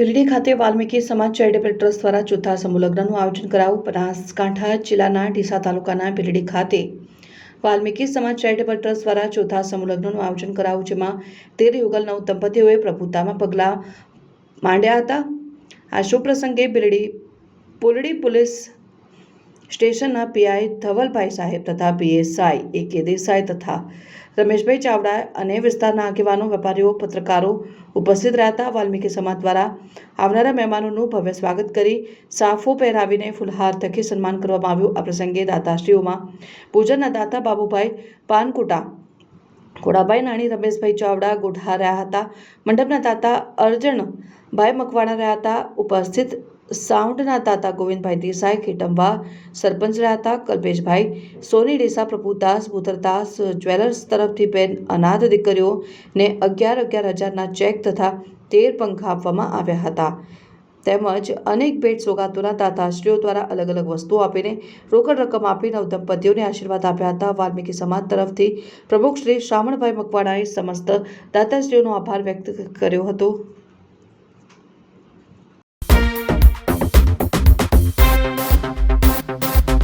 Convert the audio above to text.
પીરડી ખાતે વાલ્મીકી સમાજ charitable trust દ્વારા ચોથા સમૂહલગ્નનું આયોજન કરાયું. બનાસકાંઠા જિલ્લાના ડીસા તાલુકાના પીરડી ખાતે વાલ્મીકી સમાજ ચેરિટેબલ ટ્રસ્ટ દ્વારા ચોથા સમૂહલગ્નનું આયોજન કરાયું, જેમાં તેર યુગલ નવ દંપતીઓએ પ્રભુતામાં પગલાં માંડ્યા હતા. આ શુભ પ્રસંગે બિરડી પુરડી પોલીસ સ્ટેશનના પીઆઈ ધવલભાઈ સાહેબ તથા પીએસઆઈ એ કે દેસાઈ તથા રમેશભાઈ ચાવડા અને વિસ્તારના આગેવાનો, વેપારીઓ, પત્રકારો ઉપસ્થિત રહ્યા હતા વાલ્મીકી સમાજ દ્વારા આવનારા મહેમાનોનું ભવ્ય સ્વાગત કરી સાફો પહેરાવીને ફુલહાર થકી સન્માન કરવામાં આવ્યું. આ પ્રસંગે દાતાશ્રીઓમાં પૂજનના દાતા બાબુભાઈ પાનકુટા ખોડાભાઈ નાણી, રમેશભાઈ ચાવડા ગોઠા રહ્યા હતા. મંડપના દાતા અર્જણભાઈ મકવાણા રહ્યા હતા. ઉપસ્થિત સાઉન્ડના દાતા ગોવિંદભાઈ દેસાઈ, ખેટંબા સરપંચ રહ્યા હતા કલ્પેશભાઈ, સોની ડેસા, પ્રભુદાસ, ભૂતરદાસ, જ્વેલર્સ તરફથી બેન અનાથ દીકરીઓને અગિયાર અગિયાર હજારના ચેક તથા તેર પંખા આપવામાં આવ્યા હતા. તેમજ અનેક ભેટ સોગાતોના દાતાશ્રીઓ દ્વારા અલગ અલગ વસ્તુઓ આપીને રોકડ રકમ આપી નવદંપતિઓને આશીર્વાદ આપ્યા હતા. વાલ્મીકી સમાજ તરફથી પ્રમુખ શ્રી શ્રાવણભાઈ મકવાણાએ સમસ્ત દાતાશ્રીઓનો આભાર વ્યક્ત કર્યો હતો.